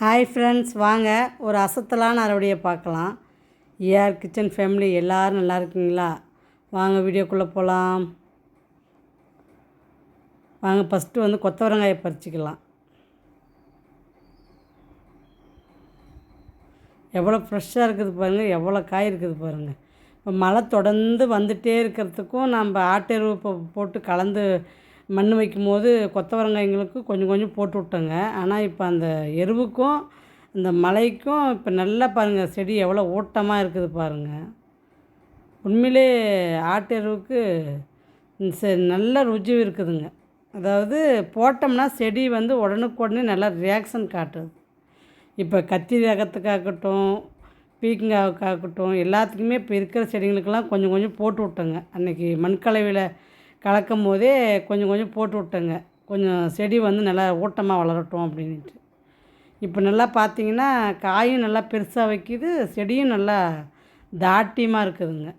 Hi friends வாங்க. ஒரு அசத்தலான அறுவடையை பார்க்கலாம். ஏஆர் கிச்சன் ஃபேமிலி எல்லோரும் நல்லா இருக்கீங்களா? வாங்க வீடியோக்குள்ளே போகலாம் வாங்க ஃபஸ்ட்டு வந்து கொத்தவரங்காயை பறிச்சிக்கலாம். எவ்வளோ ஃப்ரெஷ்ஷாக இருக்குது பாருங்கள் எவ்வளோ காய் இருக்குது பாருங்கள் இப்போ மழை தொடர்ந்து வந்துகிட்டே இருக்கிறதுக்கும் நம்ம ஆட்டெருவு போட்டு கலந்து மண் வைக்கும் வைக்கும்போது கொத்தவரங்காய்ங்களுக்கு கொஞ்சம் கொஞ்சம் போட்டு விட்டோங்க. ஆனால் இப்போ அந்த எருவுக்கும் இந்த மலைக்கும் இப்போ நல்லா பாருங்கள் செடி எவ்வளோ ஊட்டமாக இருக்குது பாருங்கள் உண்மையிலே ஆட்டெருவுக்கு செ- நல்ல ருஜி இருக்குதுங்க. அதாவது போட்டோம்னா செடி வந்து உடனுக்குடனே நல்லா ரியாக்ஷன் காட்டுது. இப்போ கத்திரி ரகத்துக்காகட்டும் பீக்கங்காவுக்காகட்டும் எல்லாத்துக்குமே இப்போ இருக்கிற செடிங்களுக்கெல்லாம் கொஞ்சம் கொஞ்சம் போட்டு விட்டேங்க. அன்றைக்கி மண்கலவையில் கலக்கும் போதே கொஞ்சம் கொஞ்சம் போட்டு விட்டேங்க. கொஞ்சம் செடி வந்து நல்லா ஊட்டமாக வளரட்டும் அப்படின்ட்டு இப்போ நல்லா பார்த்தீங்கன்னா காயும் நல்லா பெருசாக வைக்கிது செடியும் நல்லா தாட்டியமாக இருக்குதுங்க.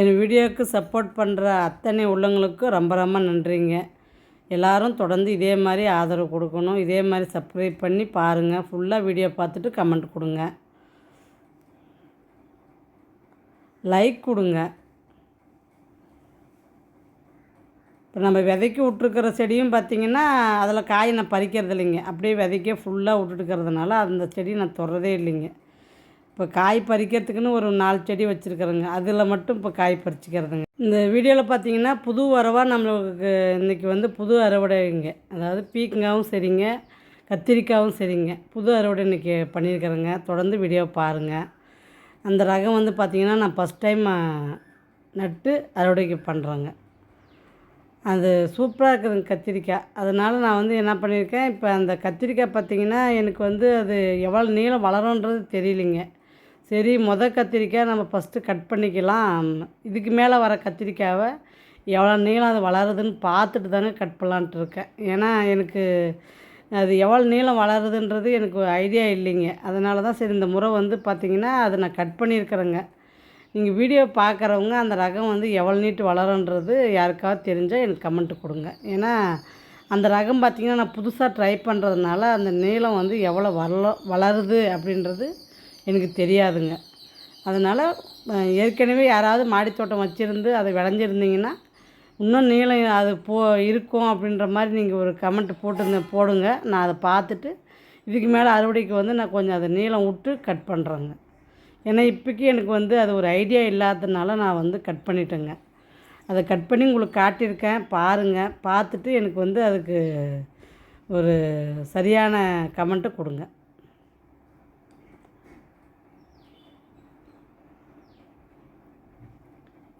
என் வீடியோவுக்கு சப்போர்ட் பண்ணுற அத்தனை உள்ளவங்களுக்கும் ரொம்ப ரொம்ப நன்றிங்க. எல்லோரும் தொடர்ந்து இதே மாதிரி ஆதரவு கொடுக்கணும். இதே மாதிரி சப்ஸ்கிரைப் பண்ணி பாருங்கள் ஃபுல்லாக வீடியோ பார்த்துட்டு கமெண்ட் கொடுங்க. லைக் கொடுங்க. இப்போ நம்ம விதைக்கி விட்ருக்கிற செடியும் பார்த்திங்கன்னா அதில் காய் நான் பறிக்கிறது இல்லைங்க. அப்படியே விதைக்க ஃபுல்லாக விட்டுட்டுக்கிறதுனால அந்த செடி நான் தொடுறதே இல்லைங்க. இப்போ காய் பறிக்கிறதுக்குன்னு ஒரு நாலு செடி வச்சுருக்குறேங்க. அதில் மட்டும் இப்போ காய் பறிச்சிக்கிறதுங்க. இந்த வீடியோவில் பார்த்தீங்கன்னா புது வரவாக நம்மளுக்கு இன்றைக்கி வந்து புது அறுவடைங்க. அதாவது பீக்கங்காவும் சரிங்க கத்திரிக்காயும் சரிங்க. புது அறுவடை இன்றைக்கி பண்ணியிருக்கிறேங்க தொடர்ந்து வீடியோ பாருங்கள் அந்த ரகம் வந்து பார்த்திங்கன்னா நான் ஃபஸ்ட் டைம் நட்டு அறுவடைக்கு பண்ணுறேங்க அது சூப்பராக இருக்குதுங்க கத்திரிக்காய். அதனால் நான் வந்து என்ன பண்ணியிருக்கேன் இப்போ அந்த கத்திரிக்காய் பார்த்திங்கன்னா எனக்கு வந்து அது எவ்வளோ நீளம் வளரும்ன்றது தெரியலிங்க. சரி முத கத்திரிக்காய் நம்ம ஃபஸ்ட்டு கட் பண்ணிக்கலாம். இதுக்கு மேலே வர கத்திரிக்காவை எவ்வளோ நீளம் அது வளருதுன்னு பார்த்துட்டு தாங்க கட் பண்ணலான்ட்டு இருக்கேன். ஏன்னா எனக்கு அது எவ்வளோ நீளம் வளருதுன்றது எனக்கு ஐடியா இல்லைங்க. அதனால தான் சரி இந்த முறை வந்து பார்த்திங்கன்னா அதை நான் கட் பண்ணியிருக்கிறேங்க. நீங்கள் வீடியோ பார்க்குறவங்க அந்த ரகம் வந்து எவ்வளோ நீட்டு வளருன்றது யாருக்காவது தெரிஞ்சால் எனக்கு கமெண்ட் கொடுங்க. ஏன்னா அந்த ரகம் பார்த்திங்கன்னா நான் புதுசாக ட்ரை பண்ணுறதுனால அந்த நீளம் வந்து எவ்வளோ வள வளருது அப்படின்றது எனக்கு தெரியாதுங்க. அதனால் ஏற்கனவே யாராவது மாடித்தோட்டம் வச்சுருந்து அதை விளைஞ்சிருந்தீங்கன்னா இன்னும் நீளம் அது போ இருக்கும் அப்படின்ற மாதிரி நீங்கள் ஒரு கமெண்ட் போட்டு போடுங்க. நான் அதை பார்த்துட்டு இதுக்கு மேலே அறுவடைக்கு வந்து நான் கொஞ்சம் அதை நீளம் விட்டு கட் பண்ணுறேங்க ஏன்னா இப்போக்கி எனக்கு வந்து அது ஒரு ஐடியா இல்லாததுனால நான் வந்து கட் பண்ணிட்டேங்க. அதை கட் பண்ணி உங்களுக்கு காட்டியிருக்கேன். பாருங்கள் பார்த்துட்டு எனக்கு வந்து அதுக்கு ஒரு சரியான கமெண்ட்டு கொடுங்க.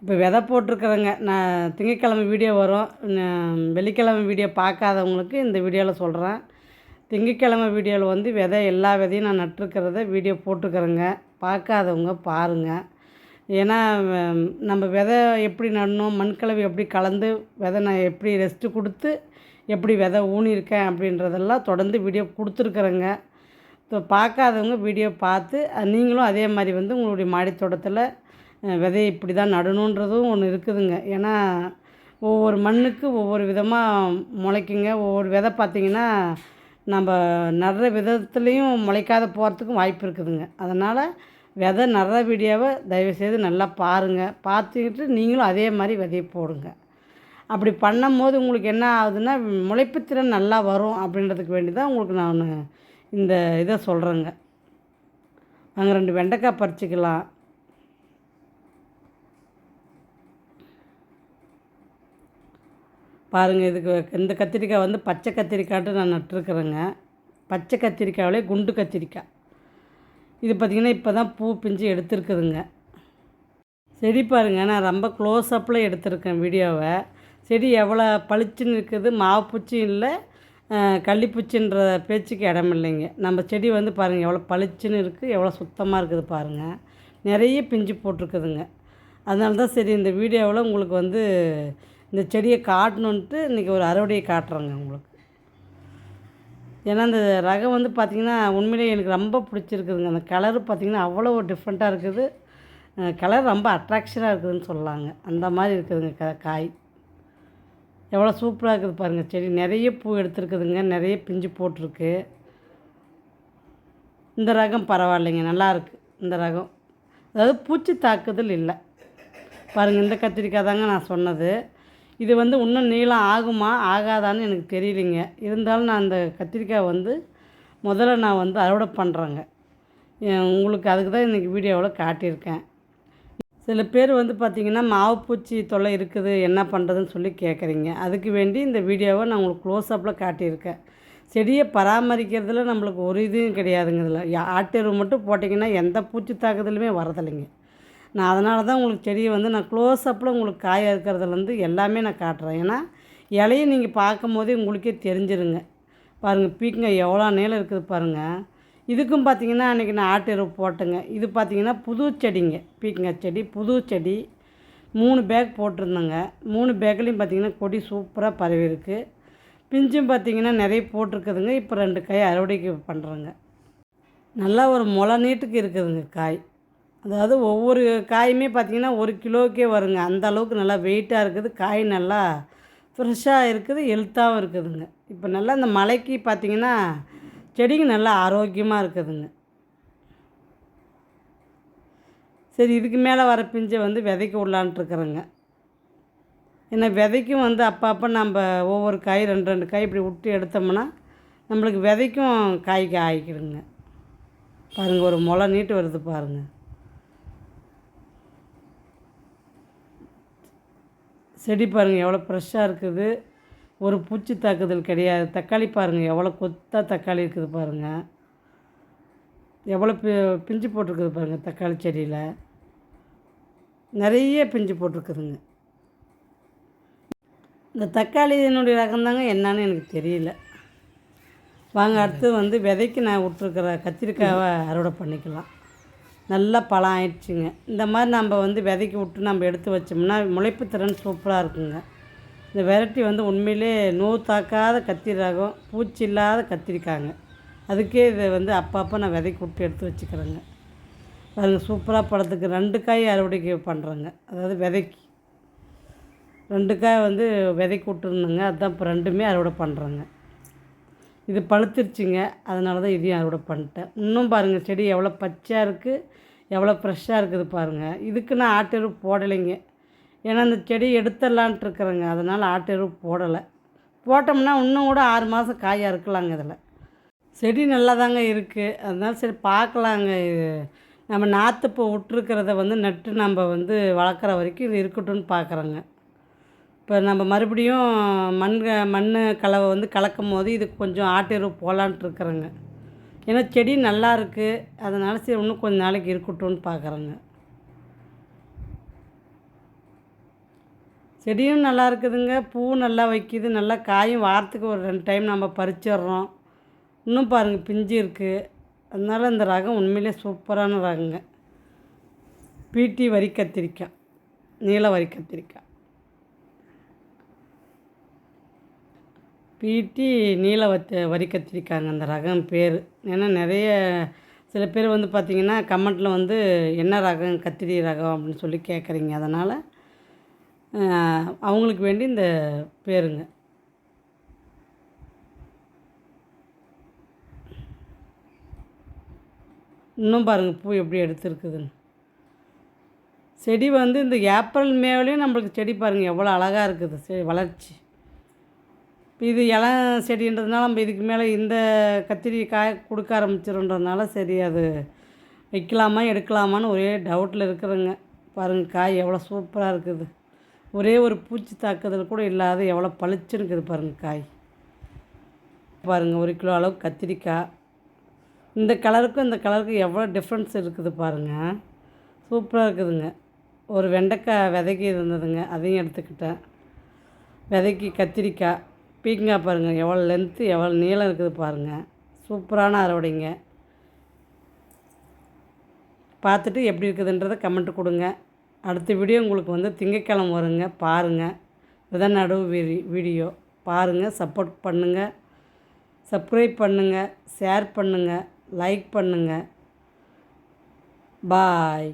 இப்போ விதை போட்டிருக்கிறேங்க நான் திங்கக்கிழமை வீடியோ வரும். வெள்ளிக்கிழமை வீடியோ பார்க்காதவங்களுக்கு இந்த வீடியோவில் சொல்கிறேன் திங்கக்கிழமை வீடியோவில் வந்து விதை எல்லா விதையும் நான் நட்டிருக்கிறத வீடியோ போட்டுக்கிறேங்க பார்க்காதவங்க பாருங்கள் ஏன்னா நம்ம விதை எப்படி நடணும் மண்கலவை எப்படி கலந்து விதை நான் எப்படி ரெஸ்ட்டு கொடுத்து எப்படி விதை ஊனியிருக்கேன் அப்படின்றதெல்லாம் தொடர்ந்து வீடியோ கொடுத்துருக்குறேங்க. இப்போ பார்க்காதவங்க வீடியோ பார்த்து நீங்களும் அதே மாதிரி வந்து உங்களுடைய மாடித்தோட்டத்தில் விதையை இப்படி தான் நடணுன்றதும் ஒன்று இருக்குதுங்க. ஏன்னா ஒவ்வொரு மண்ணுக்கு ஒவ்வொரு விதமாக முளைக்குங்க. ஒவ்வொரு விதை பார்த்திங்கன்னா நம்ம நடுற விதத்துலேயும் முளைக்காத போகிறதுக்கும் வாய்ப்பு இருக்குதுங்க. அதனால் விதை நடுற வீடியோவை தயவுசெய்து நல்லா பாருங்கள் பார்த்துக்கிட்டு நீங்களும் அதே மாதிரி விதையை போடுங்க. அப்படி பண்ணும்போது உங்களுக்கு என்ன ஆகுதுன்னா முளைப்புத்திறன் நல்லா வரும் அப்படின்றதுக்கு வேண்டி தான் உங்களுக்கு நான் இந்த இதை சொல்கிறேங்க நாங்கள் ரெண்டு வெண்டைக்காய் பறிச்சிக்கலாம். பாருங்கள் இதுக்கு இந்த கத்திரிக்காய் வந்து பச்சை கத்திரிக்காய்ட்டு நான் நட்டுருக்குறேங்க. பச்சை கத்திரிக்காயிலே குண்டு கத்திரிக்காய். இது பார்த்திங்கன்னா இப்போ தான் பூ பிஞ்சு எடுத்துருக்குதுங்க. செடி பாருங்க நான் ரொம்ப க்ளோஸ் அப்பில் எடுத்திருக்கேன் வீடியோவை. செடி எவ்வளோ பளிச்சுன்னு இருக்குது மாவுப்பூச்சி இல்லை கள்ளிப்பூச்சின்ற பேச்சுக்கு இடம் இல்லைங்க. நம்ம செடி வந்து பாருங்கள் எவ்வளோ பளிச்சுன்னு இருக்குது எவ்வளோ சுத்தமாக இருக்குது பாருங்கள் நிறைய பிஞ்சு போட்டிருக்குதுங்க. அதனால தான் சரி இந்த வீடியோவில் உங்களுக்கு வந்து இந்த செடியை காட்டணுன்ட்டு இன்றைக்கி ஒரு அறுவடையை காட்டுறேங்க உங்களுக்கு ஏன்னா அந்த ரகம் வந்து பார்த்திங்கன்னா உண்மையிலேயே எனக்கு ரொம்ப பிடிச்சிருக்குதுங்க. அந்த கலரு பார்த்திங்கன்னா அவ்வளோ டிஃப்ரெண்ட்டாக இருக்குது. கலர் ரொம்ப அட்ராக்ஷனாக இருக்குதுன்னு சொல்லலாங்க அந்த மாதிரி இருக்குதுங்க க காய். எவ்வளோ சூப்பராக இருக்குது பாருங்கள் செடி. நிறைய பூ எடுத்துருக்குதுங்க. நிறைய பிஞ்சு போட்டிருக்கு. இந்த ரகம் பரவாயில்லைங்க. நல்லாயிருக்கு இந்த ரகம். அதாவது பூச்சி தாக்குதல் இல்லை. பாருங்கள் இந்த கத்திரிக்காய் தாங்க நான் சொன்னது. இது வந்து இன்னும் நீளம் ஆகுமா ஆகாதான்னு எனக்கு தெரியலைங்க. இருந்தாலும் நான் அந்த கத்திரிக்காய் வந்து முதல்ல நான் வந்து அறுவடை பண்ணுறேங்க உங்களுக்கு அதுக்கு தான் இன்றைக்கி வீடியோவில் காட்டியிருக்கேன். சில பேர் வந்து பார்த்திங்கன்னா மாவுப்பூச்சி தொல்லை இருக்குது என்ன பண்ணுறதுன்னு சொல்லி கேட்குறீங்க அதுக்கு வேண்டி இந்த வீடியோவை நான் உங்களுக்கு க்ளோஸ்அப்பில் காட்டியிருக்கேன். செடியை பராமரிக்கிறதுல நம்மளுக்கு ஒரு இதுவும் கிடையாதுங்க இதில். ஆட்டு எருவு மட்டும் போட்டிங்கன்னா எந்த பூச்சி தாக்குதலுமே வரதில்லைங்க. நான் அதனால தான் உங்களுக்கு செடியை வந்து நான் க்ளோஸ்அப்பில் உங்களுக்கு காய இருக்கிறதுலேருந்து எல்லாமே நான் காட்டுறேன். ஏன்னா இலையை நீங்கள் பார்க்கும் போதே உங்களுக்கே தெரிஞ்சிருங்க. பாருங்கள் பீக்குங்க எவ்வளோ நீளம் இருக்குது பாருங்கள் இதுக்கும் பார்த்திங்கன்னா அன்றைக்கி நான் ஆட்டெருவு போட்டேங்க. இது பார்த்திங்கன்னா புது செடிங்க. பீக்கங்காய் செடி புது செடி. மூணு பேக் போட்டிருந்தேங்க. மூணு பேக்லேயும் பார்த்திங்கன்னா கொடி சூப்பராக பரவி இருக்குது பிஞ்சும் பார்த்திங்கன்னா நிறைய போட்டிருக்குதுங்க. இப்போ ரெண்டு காய் அறுவடைக்கு பண்ணுறேங்க நல்லா ஒரு முளை நீட்டுக்கு இருக்குதுங்க காய். அதாவது ஒவ்வொரு காயுமே பார்த்திங்கன்னா ஒரு கிலோக்கே வருங்க. அந்த அளவுக்கு நல்லா வெயிட்டாக இருக்குது. காய் நல்லா ஃப்ரெஷ்ஷாக இருக்குது ஹெல்த்தாகவும் இருக்குதுங்க. இப்போ நல்லா இந்த மலைக்கு பார்த்திங்கன்னா செடிங்க நல்லா ஆரோக்கியமாக இருக்குதுங்க. சரி இதுக்கு மேலே வர பிஞ்சை வந்து விதைக்க விடலான்ட்ருக்குறேங்க ஏன்னா விதைக்கும் வந்து அப்பப்போ நம்ம ஒவ்வொரு காய் ரெண்டு ரெண்டு காய் இப்படி விட்டு எடுத்தோம்னா நம்மளுக்கு விதைக்கும் காய்க்கு ஆகிக்கிடுங்க பாருங்கள் ஒரு முளை நீட்டு வருது பாருங்கள் செடி பாருங்கள் எவ்வளோ ஃப்ரெஷ்ஷாக இருக்குது. ஒரு பூச்சி தாக்குதல் கிடையாது. தக்காளி பாருங்கள் எவ்வளோ கொத்தாக தக்காளி இருக்குது பாருங்கள் எவ்வளோ பி பிஞ்சு போட்டிருக்குது பாருங்கள் தக்காளி செடியில். நிறைய பிஞ்சு போட்டிருக்குதுங்க. இந்த தக்காளியினுடைய ரகம்தாங்க என்னன்னு எனக்கு தெரியல. வாங்க அடுத்து வந்து விதைக்கு நான் விட்ருக்கிற கத்திரிக்காவை அறுவடை பண்ணிக்கலாம். நல்லா பழம் ஆயிடுச்சுங்க. இந்த மாதிரி நம்ம வந்து விதைக்கி விட்டு நம்ம எடுத்து வச்சோம்னா முளைப்பு திறன் சூப்பராக இருக்குங்க. இந்த வெரைட்டி வந்து உண்மையிலே நோ தாக்காத கத்திரி ரகம் பூச்சி இல்லாத கத்திரிக்காங்க. அதுக்கே இதை வந்து அப்பப்போ நான் விதைக்கி விட்டு எடுத்து வச்சுக்கிறேங்க. அதுங்க சூப்பராக பழத்துக்கு ரெண்டு காய் அறுவடைக்கு பண்ணுறேங்க அதாவது விதைக்கு. ரெண்டு காய் வந்து விதைக்கு விட்டுருந்தேங்க. அதுதான் இப்போ ரெண்டுமே அறுவடை பண்ணுறேங்க இது பழுத்துருச்சுங்க. அதனால தான் இதையும் அறுவடை பண்ணிட்டேன். இன்னும் பாருங்கள் செடி எவ்வளோ பச்சையாக இருக்குது எவ்வளோ ஃப்ரெஷ்ஷாக இருக்குது பாருங்கள் இதுக்கு நான் ஆட்டெரு போடலைங்க. ஏன்னா இந்த செடி எடுத்துடலான்ட்டு இருக்கிறேங்க. அதனால் ஆட்டெரு போடலை. போட்டோம்னா இன்னும் கூட ஆறு மாதம் காயாக இருக்கலாங்க இதில். செடி நல்லா தாங்க இருக்குது அதனால சரி பார்க்கலாங்க. இது நம்ம நாற்று இப்போ விட்டுருக்கிறத வந்து நட்டு நம்ம வந்து வளர்க்குற வரைக்கும் இது இருக்கட்டும்னு பார்க்குறோங்க. இப்போ நம்ம மறுபடியும் மண் மண் கலவை வந்து கலக்கும் போது இதுக்கு கொஞ்சம் ஆட்டெரு போகலான்ட்டு இருக்கிறேங்க. ஏன்னா செடி நல்லா இருக்குது அதனால் சரி இன்னும் கொஞ்சம் நாளைக்கு இருக்கட்டும்னு பார்க்குறேங்க செடியும் நல்லா இருக்குதுங்க. பூவும் நல்லா வைக்கிது. நல்லா காயும். வாரத்துக்கு ஒரு ரெண்டு டைம் நம்ம பறிச்சிடுறோம். இன்னும் பாருங்கள் பிஞ்சு இருக்குது அதனால் இந்த ரகம் உண்மையிலே சூப்பரான ரகங்க. பீட்டி வரி கத்திரிக்காய் நீல வரி கத்திரிக்காய். பீட்டி நீல வத்த வரி கத்திரிக்காங்க அந்த ரகம் பேர். ஏன்னா நிறைய சில பேர் வந்து பார்த்திங்கன்னா கமெண்ட்டில் வந்து என்ன ரகம்? கத்திரி ரகம்? அப்படின்னு சொல்லி கேட்குறீங்க. அதனால் அவங்களுக்கு வேண்டி இந்த பேருங்க. இன்னும் பாருங்கள் பூ எப்படி எடுத்துருக்குதுன்னு. செடி வந்து இந்த ஏப்ரல் மேலேயும் நம்மளுக்கு செடி பாருங்கள் எவ்வளோ அழகாக இருக்குது. செ வளர்ச்சி. இது இலை செடின்றதுனால நம்ம இதுக்கு மேலே இந்த கத்திரி காய கொடுக்க ஆரம்பிச்சிருன்றதுனால சரி அது வைக்கலாமா எடுக்கலாமான்னு ஒரே டவுட்டில் இருக்கிறேங்க. பாருங்கள் காய் எவ்வளோ சூப்பராக இருக்குது. ஒரே ஒரு பூச்சி தாக்குதல் கூட இல்லாத எவ்வளோ பளிச்சுன்னு இருக்குது பாருங்கள் காய். பாருங்கள் ஒரு கிலோ அளவு கத்திரிக்காய். இந்த கலருக்கும் இந்த கலருக்கும் எவ்வளோ டிஃப்ரென்ஸ் இருக்குது பாருங்கள் சூப்பராக இருக்குதுங்க. ஒரு வெண்டைக்காய் விதைக்கி இருந்ததுங்க அதையும் எடுத்துக்கிட்டேன். விதைக்கி கத்திரிக்காய். பீக்கங்காய் பாருங்கள் எவ்வளோ லென்த்து எவ்வளோ நீளம் இருக்குது பாருங்கள் சூப்பரான அறுவடைங்க. பார்த்துட்டு எப்படி இருக்குதுன்றதை கமெண்ட் கொடுங்க. அடுத்த வீடியோ உங்களுக்கு வந்து திங்கக்கிழமை வருங்க பாருங்கள் இதான் நடுவு வீ வீடியோ பாருங்கள் சப்போர்ட் பண்ணுங்கள் சப்ஸ்கிரைப் பண்ணுங்கள் ஷேர் பண்ணுங்கள் லைக் பண்ணுங்கள் பாய்